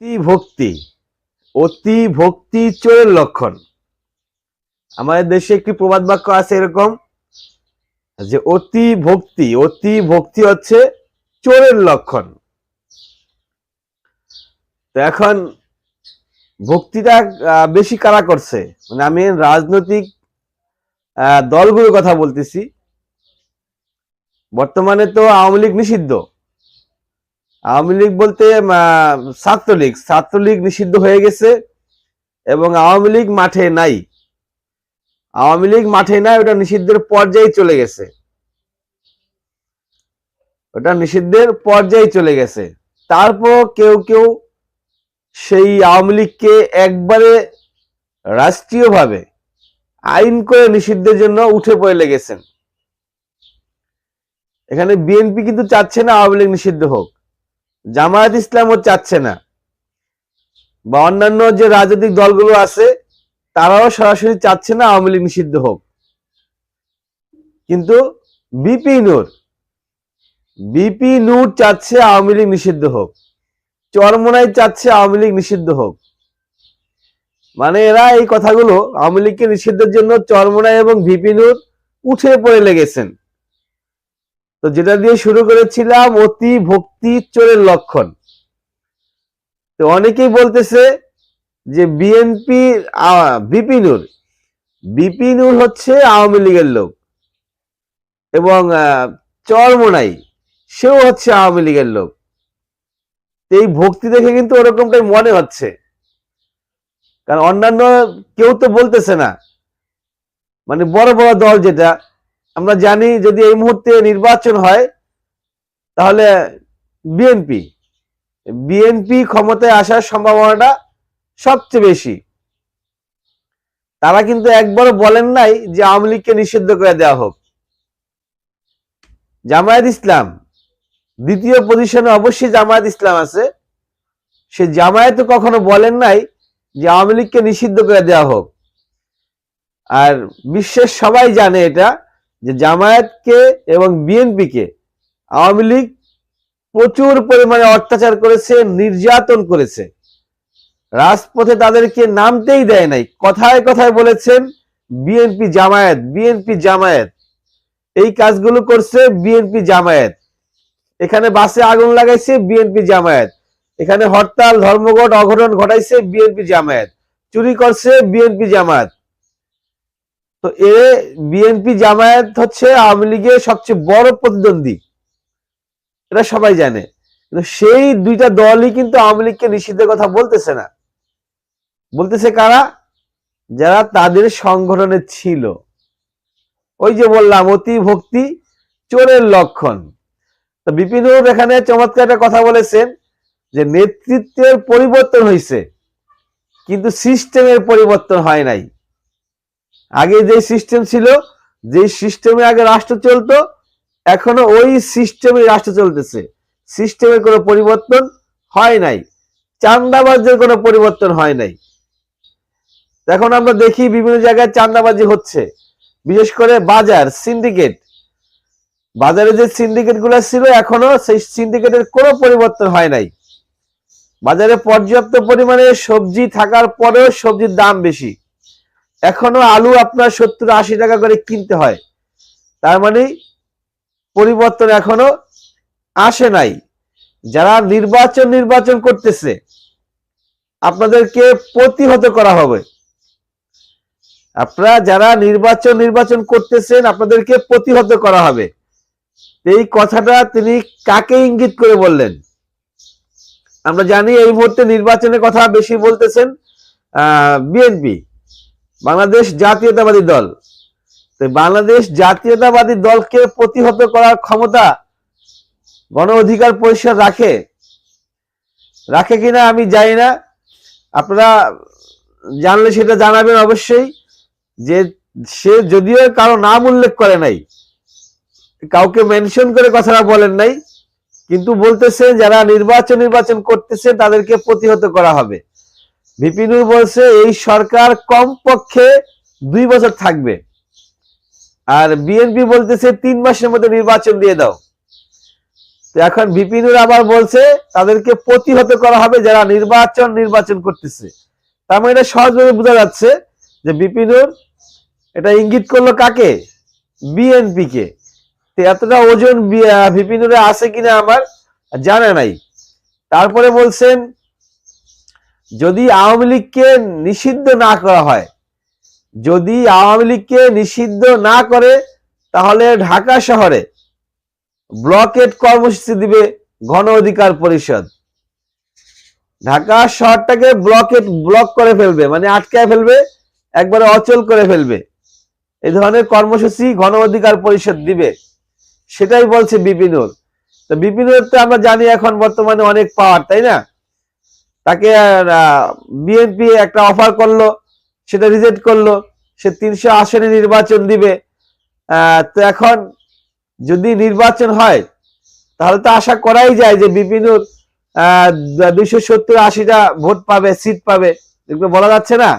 অতি ভক্তি অতি ভক্তি চোরের লক্ষণ। আমাদের দেশে একটি প্রবাদ বাক্য আছে এরকম যে অতি ভক্তি অতি ভক্তি হচ্ছে চোরের লক্ষণ। তো এখন ভক্তিটা বেশি কারা করছে? মানে আমি রাজনৈতিক দলগুলোর কথা বলতেছি। বর্তমানে তো আওয়ামী লীগ নিষিদ্ধ। আওয়ামী লীগ বলতে ছাত্রলীগ। ছাত্রলীগ নিষিদ্ধ হয়ে গেছে এবং আওয়ামী লীগ মাঠে নাই। আওয়ামী লীগ মাঠে নাই, ওটা নিষিদ্ধের পর্যায়ে চলে গেছে। ওটা নিষিদ্ধের পর্যায়ে চলে গেছে। তারপর কেউ কেউ সেই আওয়ামী লীগকে একবারে রাষ্ট্রীয়ভাবে আইন করে নিষিদ্ধের জন্য উঠে পড়ে লেগেছেন। এখানে বিএনপি কিন্তু চাচ্ছে না আওয়ামী লীগ নিষিদ্ধ হোক। জামায়াত ইসলামও চাচ্ছে না। বা অন্যান্য যে রাজনৈতিক দলগুলো আছে, তারাও সরাসরি চাচ্ছে না আওয়ামী লীগ নিষিদ্ধ হোক। কিন্তু বিপি নূর বিপি নূর চাচ্ছে আওয়ামী লীগ নিষিদ্ধ হোক। চরমনাই চাচ্ছে আওয়ামী লীগ নিষিদ্ধ হোক। মানে এরা এই কথাগুলো আওয়ামী লীগকে নিষিদ্ধের জন্য চরমনাই এবং ভিপি নূর উঠে পড়ে লেগেছেন। তো যেটা দিয়ে শুরু করেছিলাম অতি ভক্তি চোরের লক্ষণ। তো অনেকেই বলতেছে যে বিএনপি বিপিনুর বিপিনুর হচ্ছে আওয়ামী লীগের লোক এবং চরমোনাই, সেও হচ্ছে আওয়ামী লীগের লোক। এই ভক্তি দেখে কিন্তু ওরকমটাই মনে হচ্ছে। কারণ অন্যান্য কেউ তো বলতেছে না। মানে বড় বড় দল যেটা আমরা জানি যদি এই মুহূর্তে নির্বাচন হয়, তাহলে বিএনপি বিএনপি ক্ষমতায় আসার সম্ভাবনাটা সবচেয়ে বেশি। তারা কিন্তু একবারও বলেন নাই যে আওয়ামী লীগকে নিষিদ্ধ করে দেওয়া হোক। জামায়াত ইসলাম, দ্বিতীয় পজিশনে অবশ্যই জামায়াত ইসলাম আছে। সে জামায়াত কখনো বলেন নাই যে আওয়ামী লীগকে নিষিদ্ধ করে দেওয়া হোক। আর বিশ্বের সবাই জানে এটা যে জামায়াতকে এবং বিএনপিকে আওয়ামী লীগ প্রচুর পরিমাণে অত্যাচার করেছে, নির্যাতন করেছে। রাজপথে তাদেরকে নামতেই দেয় নাই। কথায় কথায় বলেছেন, বিএনপি জামায়াত বিএনপি জামায়াত। এই কাজগুলো করছে বিএনপি জামায়াত। এখানে বাসে আগুন লাগাইছে বিএনপি জামায়াত। এখানে হরতাল, ধর্মঘট, অঘটন ঘটাইছে বিএনপি জামায়াত। চুরি করছে বিএনপি জামায়াত। তো এ বিএনপি জামায়াত হচ্ছে আওয়ামী লীগের সবচেয়ে বড় প্রতিদ্বন্দ্বী। এটা সবাই জানে। সেই দুইটা দলই কিন্তু আওয়ামী লীগকে নিষিদ্ধের কথা বলতেছে না। বলতেছে কারা? যারা তাদের সংগঠনে ছিল। ওই যে বললাম অতি ভক্তি চোরের লক্ষণ। তো বিপিনুর এখানে চমৎকার একটা কথা বলেছেন যে নেতৃত্বের পরিবর্তন হয়েছে কিন্তু সিস্টেমের পরিবর্তন হয় নাই। আগে যে সিস্টেম ছিল, যে সিস্টেমে আগে রাষ্ট্র চলতো, এখনও ওই সিস্টেমে রাষ্ট্র চলতেছে। সিস্টেমের কোনো পরিবর্তন হয় নাই। চান্দাবাজের কোনো পরিবর্তন হয় নাই। এখন আমরা দেখি বিভিন্ন জায়গায় চান্দাবাজি হচ্ছে। বিশেষ করে বাজার সিন্ডিকেট বাজারে যে সিন্ডিকেটগুলো ছিল, এখনও সেই সিন্ডিকেটের কোনো পরিবর্তন হয় নাই। বাজারে পর্যাপ্ত পরিমাণে সবজি থাকার পরেও সবজির দাম বেশি। এখনও আলু আপনার সত্তর আশি টাকা করে কিনতে হয়। তার মানে পরিবর্তন এখনও আসে নাই। যারা নির্বাচন নির্বাচন করতেছে, আপনাদেরকে প্রতিহত করা হবে। আপনারা যারা নির্বাচন নির্বাচন করতেছেন, আপনাদেরকে প্রতিহত করা হবে। এই কথাটা তিনি কাকে ইঙ্গিত করে বললেন? আমরা জানি এই মুহূর্তে নির্বাচনের কথা বেশি বলতেছেন, আহ, বিএনপি। বাংলাদেশ জাতীয়তাবাদী দল। তো বাংলাদেশ জাতীয়তাবাদী দলকে প্রতিহত করার ক্ষমতা গণ অধিকার পরিষদ রাখে। রাখে কিনা আমি জানি না। আপনারা জানলে সেটা জানাবেন অবশ্যই যে সে যদিও কারও নাম উল্লেখ করে নাই, কাউকে মেনশন করে কথাটা বলেন নাই, কিন্তু বলতেছে যারা নির্বাচন নির্বাচন করতেছে তাদেরকে প্রতিহত করা হবে। বিপিনুর বলছে, এই সরকার কমপক্ষে দুই বছর থাকবে। আর বিএনপি বলতেছে, তিন মাসের মধ্যে নির্বাচন দিয়ে দাও। তো এখন বিপিনুর আবার বলছে, তাদেরকে প্রতিহত করা হবে যারা নির্বাচন নির্বাচন করতেছে। তার মানে এটা সহজভাবে বোঝা যাচ্ছে যে বিপিনুর এটা ইঙ্গিত করল কাকে? বিএনপি কে। তো এতটা ওজন বিপিনুরে আছে কিনা আমার জানা নাই। তারপরে বলছেন যদি আওয়ামী লীগকে নিষিদ্ধ না করা হয়, যদি আওয়ামী লীগকে নিষিদ্ধ না করে, তাহলে ঢাকা শহরে ব্লকেট কর্মসূচি দিবে গণ অধিকার পরিষদ। ঢাকা শহরটাকে ব্লকেট ব্লক করে ফেলবে মানে আটকায় ফেলবে, একবারে অচল করে ফেলবে। এই ধরনের কর্মসূচি গণ অধিকার পরিষদ দিবে। সেটাই বলছে বিপিনুর। তো বিপিনুর তো আমরা জানি এখন বর্তমানে অনেক পাওয়ার তাই না? তাকে বিএনপি একটা অফার করল, সেটা রিজেক্ট করল, সে তিনশো আসনে নির্বাচন দিবে। তো এখন যদি নির্বাচন হয়, তাহলে তো আশা করাই যায় যে বিপিনুর দুইশো সত্তর আশিটা ভোট পাবে সিট পাবে। এগুলো বলা যাচ্ছে না।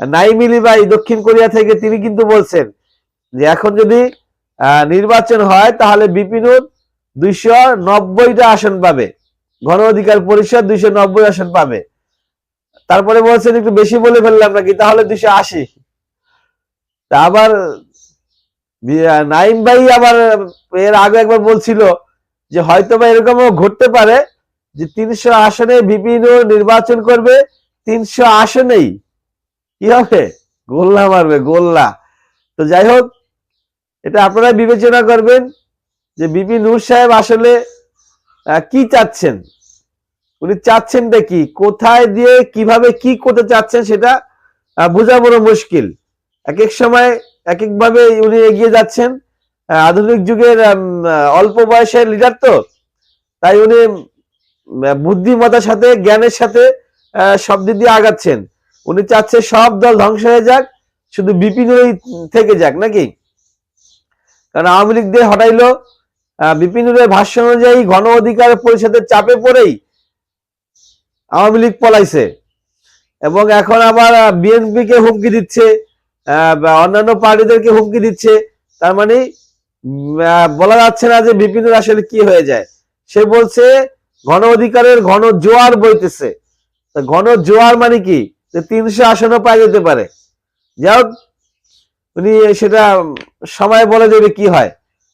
নাইমিলি ভাই দক্ষিণ কোরিয়া থেকে, তিনি কিন্তু বলছেন যে এখন যদি নির্বাচন হয়, তাহলে বিপিনুর দুইশো নব্বইটা আসন পাবে। গণ অধিকার পরিষদ দুইশো নব্বই আসন পাবে। তারপরে বলছেন একটু বেশি বলে ফেললাম নাকি, তাহলে দুইশো আশি। তা আবার নাইম ভাই আবার এর আগে একবার বলছিল যে হয়তো বা এরকমও ঘটতে পারে যে তিনশো আসনে বিপিন নির্বাচন করবে, তিনশো আসনেই। কি হবে? গোল্লা মারবে, গোল্লা। তো যাই হোক, এটা আপনারা বিবেচনা করবেন যে বিপি নূর সাহেব আসলে কি চাচ্ছেন? উনি চাচ্ছেনটা কি? কোথায় দিয়ে কীভাবে কি করতে চাচ্ছেন সেটা বোঝা বড় মুশকিল। এক এক সময় এক এক ভাবে উনি এগিয়ে যাচ্ছেন। আধুনিক যুগের অল্প বয়সের লিডার তো। তাই উনি বুদ্ধিমত্তার সাথে, জ্ঞানের সাথে দিক দিয়ে আগাচ্ছেন। উনি চাচ্ছে সব দল ধ্বংস হয়ে যাক, শুধু বিপিনই থেকে যাক, নাকি? কারণ আওয়ামী লীগ দিয়ে হটাইলো বিপিনুরের ভাষ্য অনুযায়ী গণ অধিকার পরিষদের চাপে পড়েই আওয়ামী লীগ পলাইছে। এবং এখন আবার বিএনপি কে হুমকি দিচ্ছে অন্যান্য পার্টিদেরকে হুমকি দিচ্ছে। তার মানে বলা যাচ্ছে না যে বিপিনুর আসলে কি হয়ে যায়। সে বলছে, গণ অধিকারের ঘন জোয়ার বইতেছে। ঘন জোয়ার মানে কি? যে তিনশো আসনও পাওয়া যেতে পারে। যাই উনি সেটা সময় বলে দেবে কি হয়।